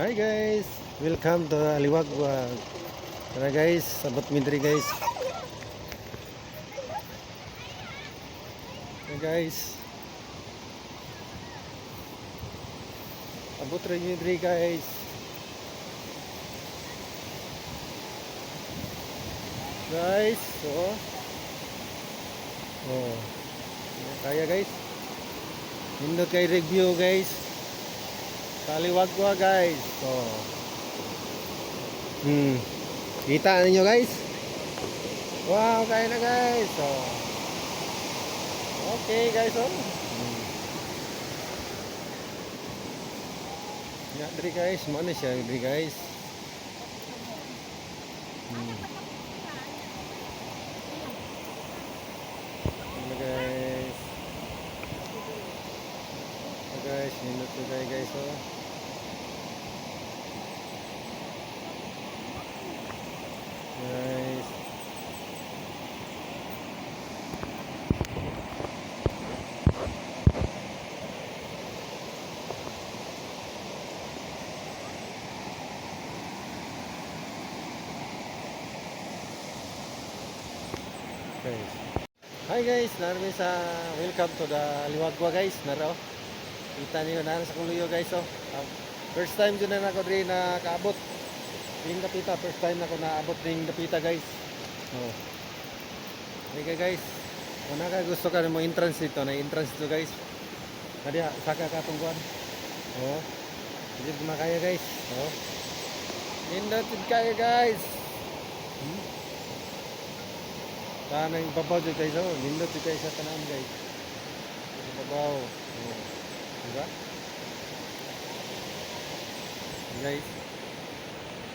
Hi guys, welcome to Aliwagwag. Tara guys, sabot midri guys. Hey guys. Abot rin midri guys. Guys, so Oh. Kaya guys. Nindot kay review guys. Kaliwagwa guys. So. Hmm. Kita ninyo guys? Wow, kaya na guys. So. Okay guys, oh. Hmm. Ya, diri guys, mana siya diri guys? Hmm. Guys, nindot ko kayo guys, oh. Guys. Guys. Hi guys, narami sa welcome to the Liwagwa guys, naro. Kita niyo na sa kuluyo guys oh. Ah, First time dyan na ako rin nakaabot. Ring Dapita, first time na ako naabot ring Dapita guys. Oh. Okay guys. Kung naka gusto ka mo entrance dito, na entrance dito guys. Hadi saka ka tungguan. Oh. Hindi mo kaya guys. Oh. Indot kaya guys. Hmm? Tanang babaw dito guys. Oh. Dito guys sa tanan guys. Babaw. Oh. Diba? Guys.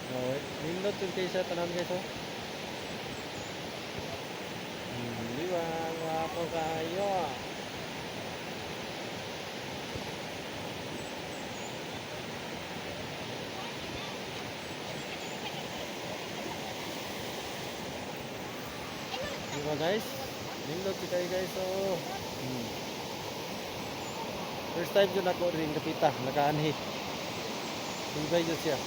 Oh, nindot dito guys sa tanan guys. Oh. Hmm, di ba? Wapo kayo. ah. Di ba guys? Nindot si kayo guys. Oh. First time yun ako rin kapita. Nakaanhi. Ibay yun siya.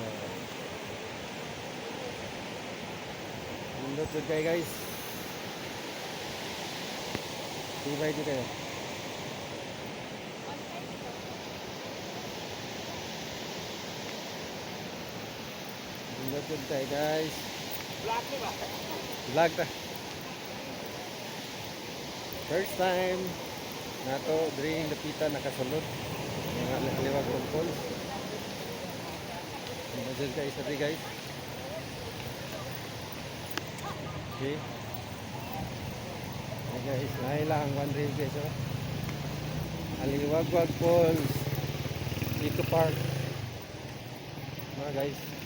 Oh. Nindot yun kayo guys. Ibay yun kayo. Nindot yun kayo guys. Vlog ta. First time nato diri napita nakasulod. Mga nakaliwag falls. Imagine guys, sorry guys. Okay. Hey guys, nahay lang one reel guys oh. Aliwagwag Falls. Eco Park. Mga guys.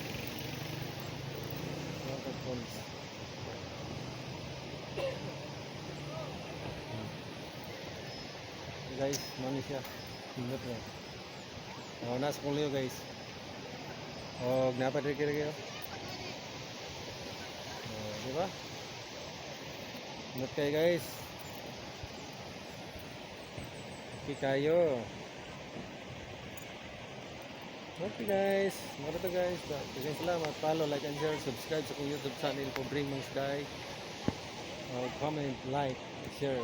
Hey guys, mani siya. Hindot na. Oh, nasa kulyo guys. Oh, gnapa diri kira kayo. Oh, di ba? Hindot kayo guys. Okay kayo. Okay guys, mga to guys. Daghang salamat. Follow, like, and share. Subscribe sa kong YouTube channel po Bring Mong Sky. Uh, comment, like, share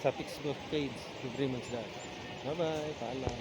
sa Facebook page to Bring Mong Sky. Bye-bye. Paalam.